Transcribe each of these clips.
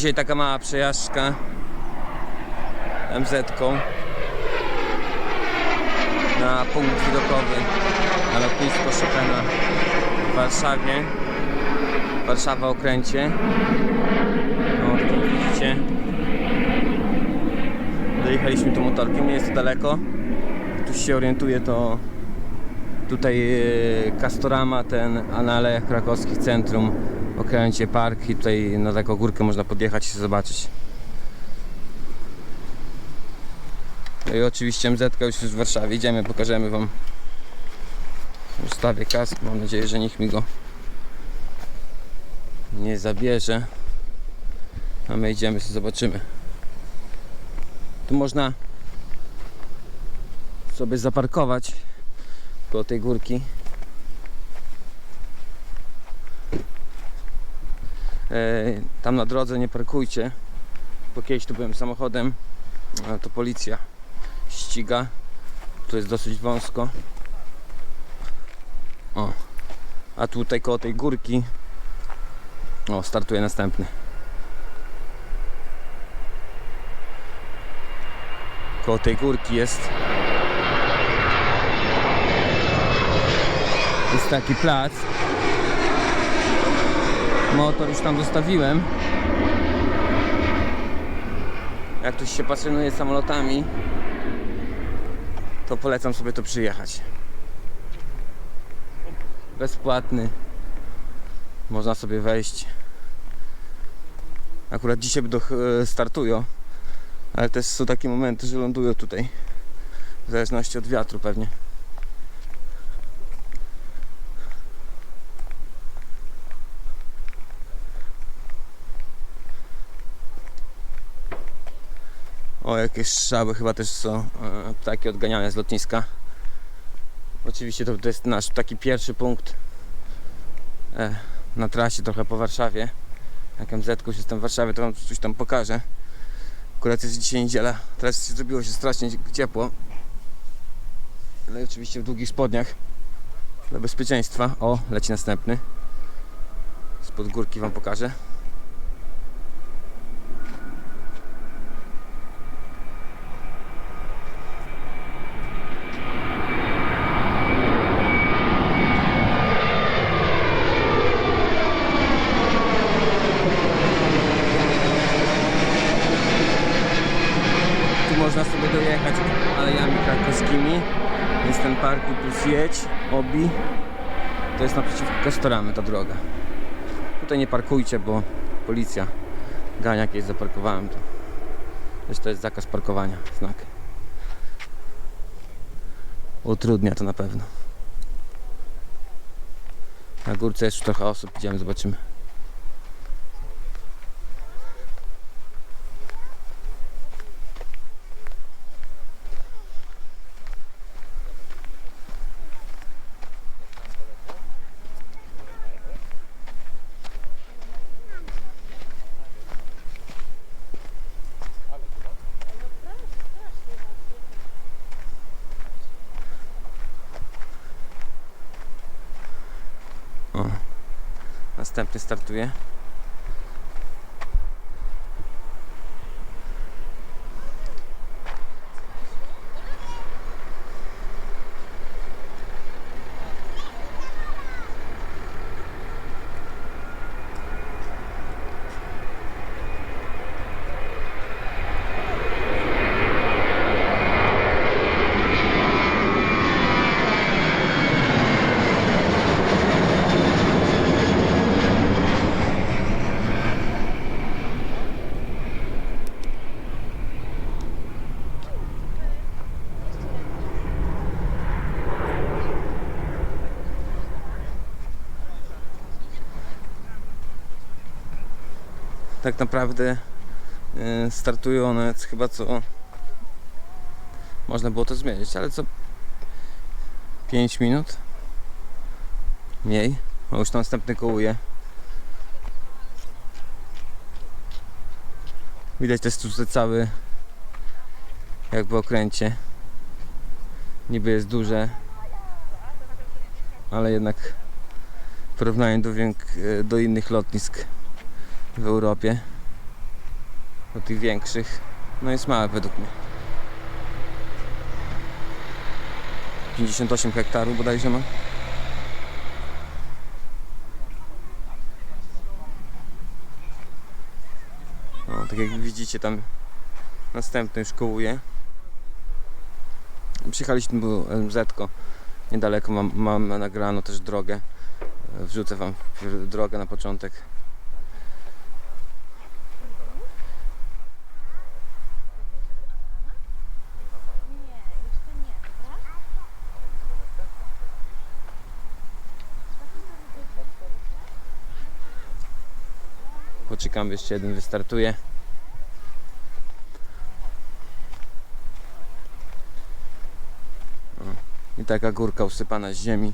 Dzisiaj taka mała przejażdżka MZ-ką na punkt widokowy na lotnisko Chopina w Warszawie. Warszawa Okręcie. O, tak jak widzicie. Dojechaliśmy tu motorkiem, nie jest to daleko. Tu się orientuję, to tutaj e, Castorama, ten, a na Alejach Krakowskich Centrum, Okręcie Park i tutaj na taką górkę można podjechać i zobaczyć. No i oczywiście MZ już jest w Warszawie, idziemy, pokażemy Wam. Ustawię kask, mam nadzieję, że nikt mi go nie zabierze. A my idziemy, sobie zobaczymy. Tu można sobie zaparkować koło tej górki. Tam na drodze nie parkujcie, bo kiedyś tu byłem samochodem, to policja ściga. Tu jest dosyć wąsko. O. A tutaj koło tej górki o, startuje następny. Koło tej górki jest jest taki plac. Motor już tam zostawiłem. Jak ktoś się pasjonuje samolotami, to polecam sobie tu przyjechać. Bezpłatny. Można sobie wejść. Akurat dzisiaj do, startują, ale też są takie momenty, że lądują tutaj. W zależności od wiatru pewnie. O, jakieś strzały chyba też są e, ptaki odganiane z lotniska. Oczywiście to, to jest nasz taki pierwszy punkt e, na trasie trochę po Warszawie. Jak MZ już jestem w Warszawie, to wam coś tam pokażę. Akurat jest dzisiaj niedziela, teraz zrobiło się strasznie ciepło. Ale oczywiście w długich spodniach dla bezpieczeństwa. O, leci następny. Spod górki wam pokażę. Tu można sobie dojechać alejami krakowskimi. Jest ten parku plus jedź, obi. To jest naprzeciwko Kastoramy ta droga. Tutaj nie parkujcie, bo policja gania jakieś zaparkowałem tu. Wiesz, to jest zakaz parkowania, znak. Utrudnia to na pewno. Na górce jest już trochę osób, idziemy, zobaczymy. O. Następny startuje. Tak naprawdę e, startują one chyba co można było to zmienić, ale co 5 minut? Mniej, bo już następny kołuje. Widać też tutaj cały jakby okręcie. Niby jest duże ale jednak w porównaniu do, do innych lotnisk w Europie do tych większych. No jest małe według mnie. 58 hektarów bodajże ma. No, tak jak widzicie tam następny już kołuje. Przyjechaliśmy do MZ. -ko. Niedaleko mam, mam nagrano też drogę. Wrzucę wam drogę na początek. Poczekam, jeszcze jeden wystartuje. I taka górka usypana z ziemi.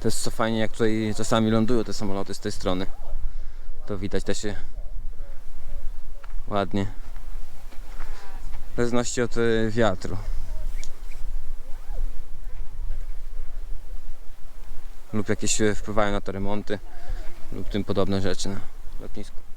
To jest co fajnie, jak tutaj czasami lądują te samoloty z tej strony. To widać też się ładnie. W zależności od y, wiatru. Lub jakieś y, wpływają na to remonty lub tym podobne rzeczy na lotnisku.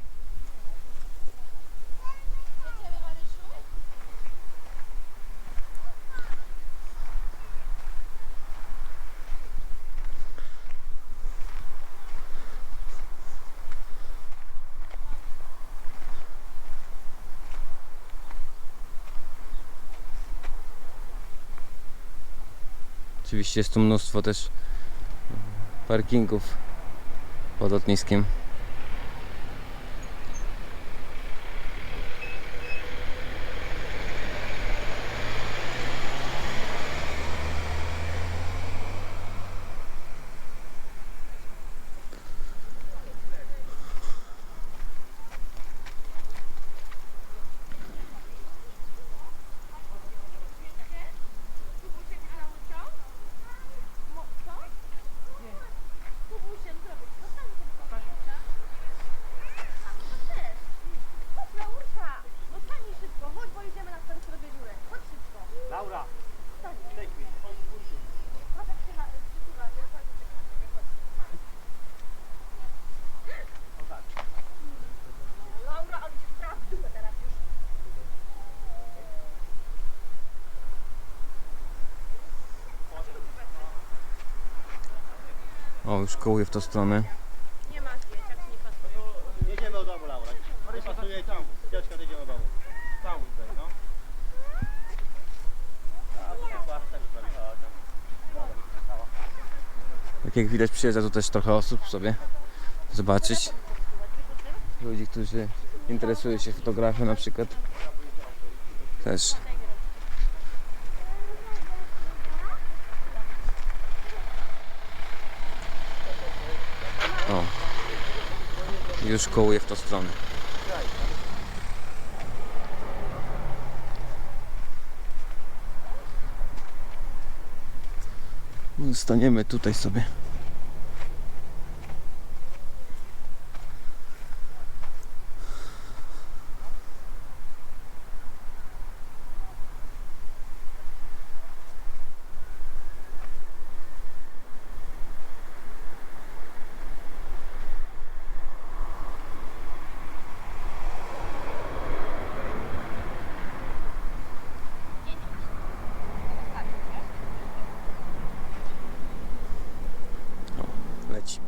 Oczywiście jest tu mnóstwo też parkingów pod lotniskiem. Laurka, no stań szybko, chodź, bo idziemy na stary sobie dziurę. Chodź szybko. Laura, Stań. w tej chwili. Patrz jak się na- przytula, nie? Chodź, czekaj na ciebie, chodź. No tak. Laura, on ci wpraw w dupę teraz już. O, już kołuje w tą stronę. Nie. Jedziemy do domu, Laura. Nie pasuje ci. Dzieczka, to jedziemy do domu. Tam tutaj, no. A, to jest bardzo tak. Dobra, cała. Tak jak widać przyjeżdża tu też trochę osób sobie zobaczyć. Ludzi, którzy interesują się fotografią na przykład. Też. O. Już kołuje w tą stronę. Staniemy tutaj sobie. Leci.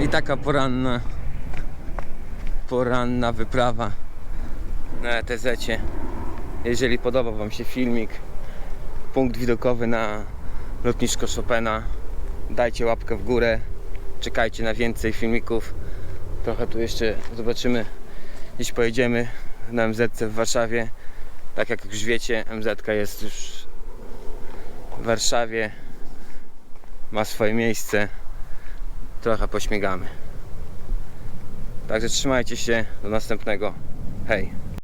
I taka poranna poranna wyprawa na ETZ. -cie. Jeżeli podobał Wam się filmik, punkt widokowy na lotnisko Chopina, dajcie łapkę w górę. Czekajcie na więcej filmików. Trochę tu jeszcze zobaczymy. Dziś pojedziemy na MZ w Warszawie. Tak jak już wiecie, MZ jest już w Warszawie. Ma swoje miejsce. Trochę pośmigamy. Także trzymajcie się. Do następnego. Hej.